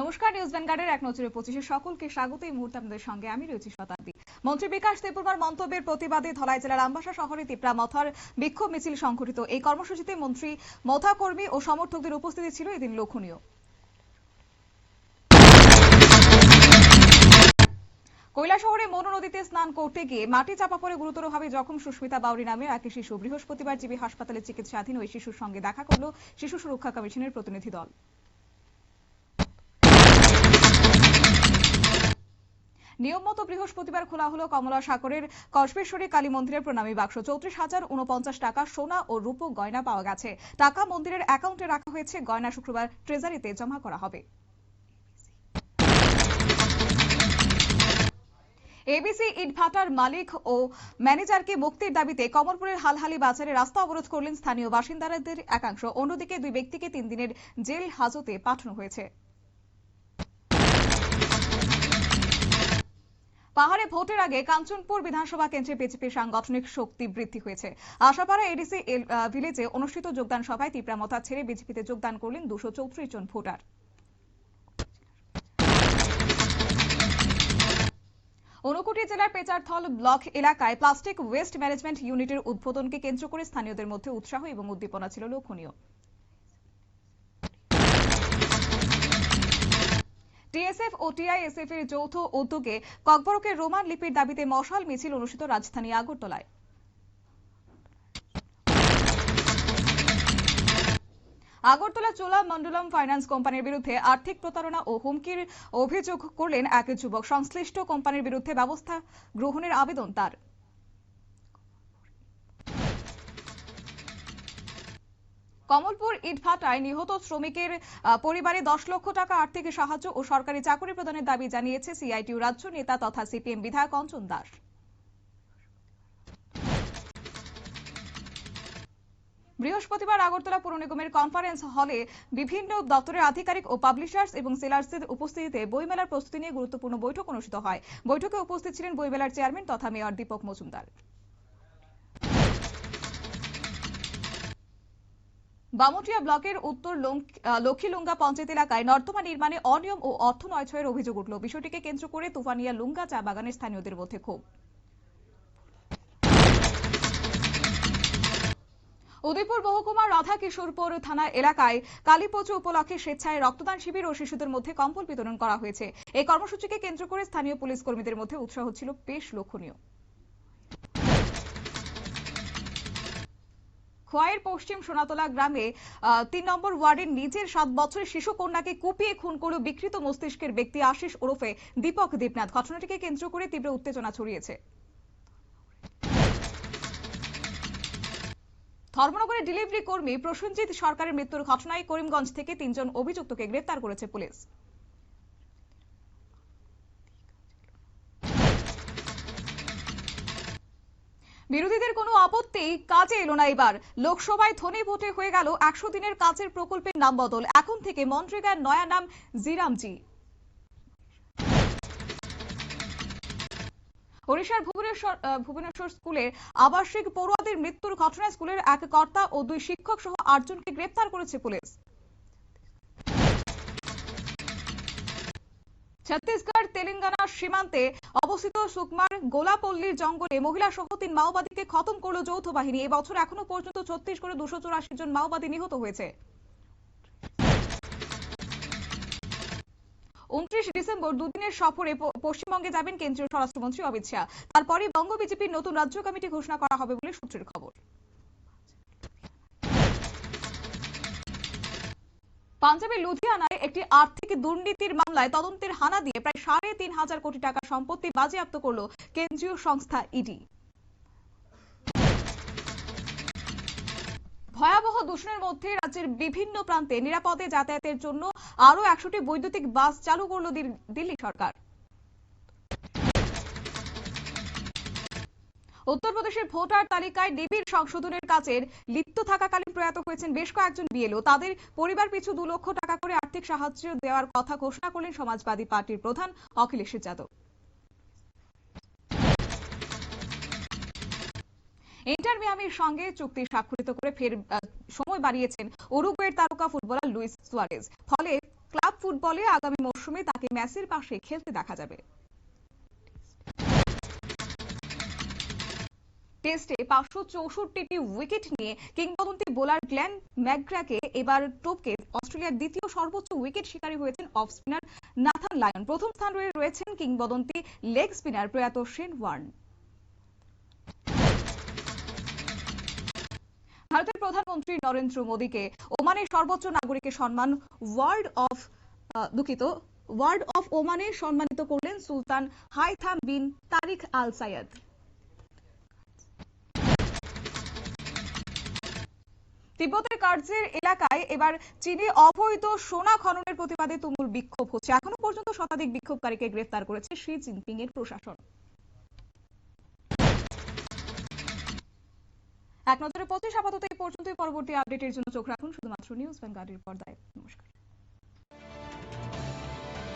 নমস্কার, নিউজ ভ্যানগার্ডের এক নজরে পঁচিশে সকলকে স্বাগত। এই মুহূর্তে আপনাদের সঙ্গে আমি রয়েছি শতাব্দী। মন্ত্রী বিকাশ দেববর্মার মন্তব্যের প্রতিবাদে ধলাই জেলার আমবাসা শহরে তিপ্রা মথার বিক্ষোভ মিছিল সংঘটিত। এই কর্মসূচিতে মন্ত্রী মথা কর্মী ও সমর্থকদের উপস্থিতি ছিল এদিন লক্ষণীয়। কৈলাসহরে মনু নদীতে স্নান করতে গিয়ে মাটি চাপা পড়ে গুরুতরভাবে জখম সুস্মিতা বাউরি নামের এক শিশু। বৃহস্পতিবার জিবি হাসপাতালে চিকিৎসাধীন ওই শিশুর সঙ্গে দেখা করল শিশু সুরক্ষা কমিশনের প্রতিনিধি দল। নিয়ম মতো বৃহস্পতিবার খোলা হলো কমলা সাগরের কসবেশ্বরী কালী মন্দিরের প্রণামী বাক্স। চৌত্রিশ হাজার উনপঞ্চাশ টাকা সোনা ও রূপো গয়না পাওয়া গেছে। টাকা মন্দিরের অ্যাকাউন্টে রাখা হয়েছে। গয়না শুক্রবার ট্রেজারিতে জমা করা হবে। এবিসি ইটভাটার মালিক ও ম্যানেজারকে মুক্তির দাবিতে কমলপুরের হালহালি বাজারে রাস্তা অবরোধ করলেন স্থানীয় বাসিন্দাদের একাংশ। অন্যদিকে দুই ব্যক্তিকে তিন দিনের জেল হাজতে পাঠানো হয়েছে। পাহাড়ে ভোটের আগে কাঞ্চনপুর বিধানসভা কেন্দ্রে বিজেপির সাংগঠনিক শক্তি বৃদ্ধি হয়েছে। আশাপাড়া এডিসি ভিলেজে অনুষ্ঠিত যোগদান সভায় তীব্রামতা ছেড়ে বিজেপিতে যোগদান করলেন দুশো চৌত্রিশ জন ভোটার। ঊনকোটি জেলার পেচারথল ব্লক এলাকায় প্লাস্টিক ওয়েস্ট ম্যানেজমেন্ট ইউনিটের উদ্বোধনকে কেন্দ্র করে স্থানীয়দের মধ্যে উৎসাহ এবং উদ্দীপনা ছিল লক্ষণীয় টিএসএফ ও টিআইএসএফ এর যৌথ উদ্যোগে ককবরকের রোমান লিপির দাবিতে মশাল মিছিল অনুষ্ঠিত রাজধানী আগরতলায়। আগরতলা চোলা মন্ডলম ফাইন্যান্স কোম্পানির বিরুদ্ধে আর্থিক প্রতারণা ও হুমকির অভিযোগ করলেন এক যুবক। সংশ্লিষ্ট কোম্পানির বিরুদ্ধে ব্যবস্থা গ্রহণের আবেদন তার। কমলপুর ইটভাটায় নিহত শ্রমিকের পরিবারে দশ লক্ষ টাকা আর্থিক সাহায্য ও সরকারি চাকরি প্রদানের দাবি জানিয়েছে সিআইটিউ রাজ্য নেতা তথা সিপিএম বিধায়ক অঞ্জন দাস। বৃহস্পতিবার আগরতলা পৌর নিগমের কনফারেন্স হলে বিভিন্ন দপ্তরের আধিকারিক ও পাবলিশার্স এবং সেলার্সদের উপস্থিতিতে বইমেলার প্রস্তুতি নিয়ে গুরুত্বপূর্ণ বৈঠক অনুষ্ঠিত হয়। বৈঠকে উপস্থিত ছিলেন বইমেলার চেয়ারম্যান তথা মেয়র দীপক মজুমদার। বামুটিয়া ব্লকের উত্তর লক্ষ্মীলুঙ্গা পঞ্চায়েত এলাকায় নর্দমা নির্মাণে অনিয়ম ও অর্থ নয়ছয়ের অভিযোগ উঠল। বিষয়টিকে কেন্দ্র করে তুফানিয়া লুঙ্গা চা বাগানের স্থানীয়দের মধ্যে ক্ষোভ। উদয়পুর মহকুমার রাধা কিশোরপুর থানা এলাকায় কালীপুজো উপলক্ষে স্বেচ্ছায় রক্তদান শিবির ও শিশুদের মধ্যে কম্বল বিতরণ করা হয়েছে। এই কর্মসূচিকে কেন্দ্র করে স্থানীয় পুলিশ কর্মীদের মধ্যে উৎসাহ ছিল বেশ লক্ষণীয় খোয়াইয়ের পশ্চিম সোনাতলা গ্রামে তিন নম্বর ওয়ার্ডের নিজের সাত বছরের শিশু কন্যাকে কুপিয়ে খুন করল বিকৃত মস্তিষ্কের ব্যক্তি আশিস ওরফে দীপক দীপনাথ। ঘটনাটিকে কেন্দ্র করে তীব্র উত্তেজনা ছড়িয়েছে। ধর্মনগরের ডেলিভারি কর্মী প্রসেনজিৎ সরকারের মৃত্যুর ঘটনায় করিমগঞ্জ থেকে তিনজন অভিযুক্তকে গ্রেপ্তার করেছে পুলিশ। বিরোধীদের কোনো আপত্তি কাজে এলো না এবার। লোকসভায় ধনী ভোটে হয়ে গেল একশো দিনের কাজের প্রকল্পের নাম বদল। এখন থেকে মনরেগার নয়া নাম জিরামজি ওড়িশার ভুবনেশ্বর ভুবনেশ্বর স্কুলের আবাসিক পড়ুয়াদের মৃত্যুর ঘটনায় স্কুলের এক কর্তা ও দুই শিক্ষক সহ আটজনকে গ্রেপ্তার করেছে পুলিশ। ছত্তিশগড় তেলেঙ্গানা সীমান্তে অবস্থিত সুকমার গোলাপল্লীর জঙ্গলে মহিলা সহ তিন মাওবাদীকে খতম করল যৌথ বাহিনী। এবছর এখনও পর্যন্ত ছত্তিশগড়ে দুশো চৌরাশি জন মাওবাদী নিহত হয়েছে। উনত্রিশ ডিসেম্বর দুদিনের সফরে পশ্চিমবঙ্গে যাবেন কেন্দ্রীয় স্বরাষ্ট্রমন্ত্রী অমিত শাহ। তারপরে বঙ্গ বিজেপির নতুন রাজ্য কমিটি ঘোষণা করা হবে বলে সূত্রের খবর। পাঞ্জাবের লুধিয়ানায় একটি আর্থিক দুর্নীতির মামলায় তদন্তের হানা দিয়ে প্রায় সাড়ে তিন হাজার কোটি টাকা সম্পত্তি বাজেয়াপ্ত করল কেন্দ্রীয় সংস্থা ইডি। ভয়াবহ দূষণের মধ্যে রাজ্যের বিভিন্ন প্রান্তে নিরাপদে যাতায়াতের জন্য আরও একশোটি বৈদ্যুতিক বাস চালু করল দিল- দিল্লি সরকার। উত্তরপ্রদেশের ভোটার তালিকায় নিবিড় সংশোধনের কাজের লিপ্ত থাকাকালীন প্রয়াত হয়েছেন বেশ কয়েকজন বিএলও। তাদের পরিবার পিছু দু লক্ষ টাকা করে আর্থিক সাহায্য দেওয়ার কথা ঘোষণা করলেন সমাজবাদী পার্টির প্রধান অখিলেশ যাদব। ইন্টার মিয়ামির সঙ্গে চুক্তি স্বাক্ষরিত করে ফের সময় বাড়িয়েছেন উরুগুয়ের তারকা ফুটবলার লুইস সুয়ারেজ। ফলে ক্লাব ফুটবলে আগামী মরশুমে তাকে ম্যাচের পাশে খেলতে দেখা যাবে। টেস্টে পাঁচশো চৌষট্টিটি উইকেট নিয়ে কিংবদন্তি বোলার গ্ল্যান ম্যাকগ্রাকে এবার টপকে অস্ট্রেলিয়ার দ্বিতীয় সর্বোচ্চ উইকেট শিকারী হয়েছেন অফ স্পিনার নাথান লায়ন। প্রথম স্থান রয়ে রয়েছেন কিংবদন্তি লেগ স্পিনার প্রয়াত শেন ওয়ার্ন। ভারতের প্রধানমন্ত্রী নরেন্দ্র মোদীকে ওমানের সর্বোচ্চ নাগরিকের সম্মান ওয়ার্ল্ড অফ দুঃখিত, ওয়ার্ড অফ ওমানে সম্মানিত করলেন সুলতান হাইথাম বিন তারিক আল সাইয়াদ তিব্বতের কার্যের এলাকায় এবার চীনে অবৈধ সোনা খননের প্রতিবাদে তুমুল বিক্ষোভ হচ্ছে। এখনও পর্যন্ত শতাধিক বিক্ষোভকারীকে গ্রেফতার করেছে শি জিনপিং এর প্রশাসন। এক নজরে পঁচিশ আপাতত এই পর্যন্তই। পরবর্তী আপডেটের জন্য চোখ রাখুন। শুধুমাত্র নিউজ ভ্যানগার্ডের পর্দায়। নমস্কার।